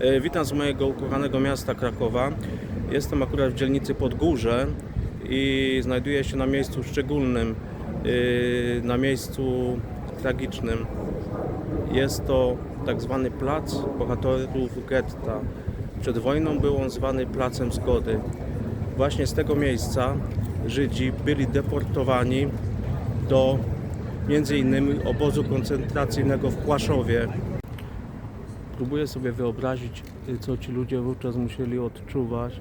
E, Witam z mojego ukochanego miasta Krakowa. Jestem akurat w dzielnicy Podgórze i znajduję się na miejscu szczególnym, e, na miejscu tragicznym. Jest to tak zwany plac bohaterów getta. Przed wojną był on zwany Placem Zgody. Właśnie z tego miejsca Żydzi byli deportowani do między innymi obozu koncentracyjnego w Kłaszowie. Próbuję sobie wyobrazić, y, co ci ludzie wówczas musieli odczuwać,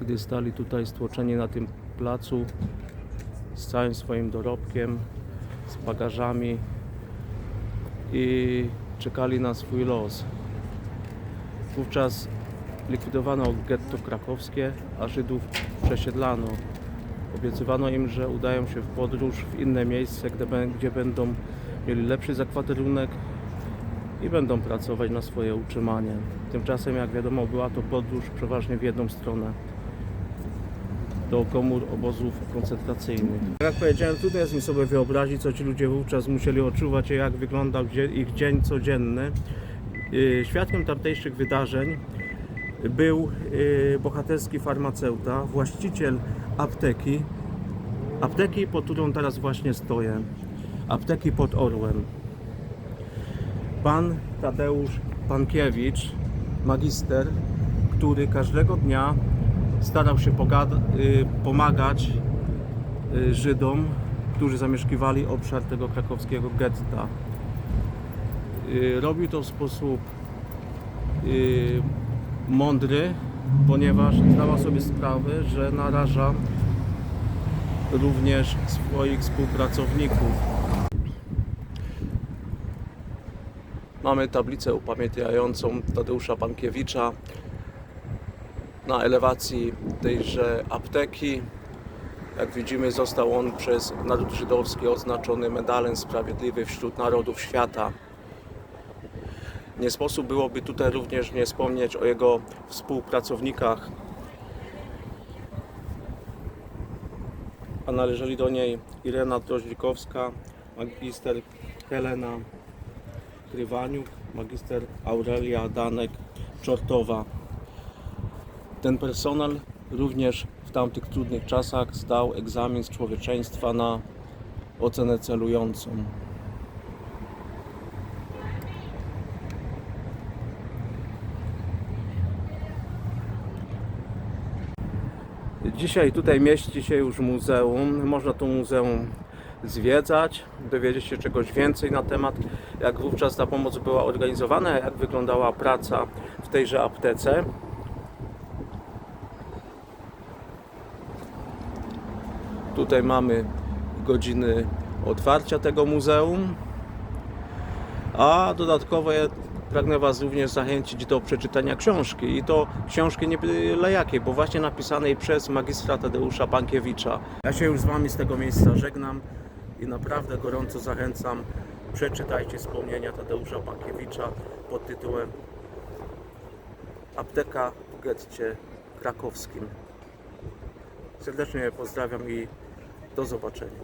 gdy stali tutaj stłoczeni na tym placu z całym swoim dorobkiem, z bagażami i czekali na swój los. Wówczas likwidowano getto krakowskie, a Żydów przesiedlano. Obiecywano im, że udają się w podróż w inne miejsce, gdzie, bę- gdzie będą mieli lepszy zakwaterunek i będą pracować na swoje utrzymanie. Tymczasem, jak wiadomo, była to podróż przeważnie w jedną stronę do komór obozów koncentracyjnych. Jak powiedziałem, trudno jest mi sobie wyobrazić, co ci ludzie wówczas musieli odczuwać i jak wyglądał ich dzień codzienny. Yy, Świadkiem tamtejszych wydarzeń był yy, bohaterski farmaceuta, właściciel apteki, apteki, pod którą teraz właśnie stoję, apteki pod Orłem. Pan Tadeusz Pankiewicz, magister, który każdego dnia starał się y, pomagać y, Żydom, którzy zamieszkiwali obszar tego krakowskiego getta. Y, Robił to w sposób mądry, ponieważ zdawał sobie sprawę, że naraża również swoich współpracowników. Mamy tablicę upamiętniającą Tadeusza Pankiewicza na elewacji tejże apteki. Jak widzimy, został on przez naród żydowski oznaczony medalem Sprawiedliwy wśród Narodów Świata. Nie sposób byłoby tutaj również nie wspomnieć o jego współpracownikach, a należeli do niej Irena Droździkowska, magister Helena Krywaniuk, magister Aurelia Danek Czortowa. Ten personel również w tamtych trudnych czasach zdał egzamin z człowieczeństwa na ocenę celującą. Dzisiaj tutaj mieści się już muzeum. Można to muzeum zwiedzać, dowiedzieć się czegoś więcej na temat, jak wówczas ta pomoc była organizowana, jak wyglądała praca w tejże aptece. Tutaj mamy godziny otwarcia tego muzeum. A dodatkowo ja pragnę Was również zachęcić do przeczytania książki. I to książki nie byle jakiej, bo właśnie napisanej przez magistra Tadeusza Pankiewicza. Ja się już z Wami z tego miejsca żegnam i naprawdę gorąco zachęcam. Przeczytajcie wspomnienia Tadeusza Pankiewicza pod tytułem Apteka w getcie krakowskim. Serdecznie pozdrawiam i do zobaczenia.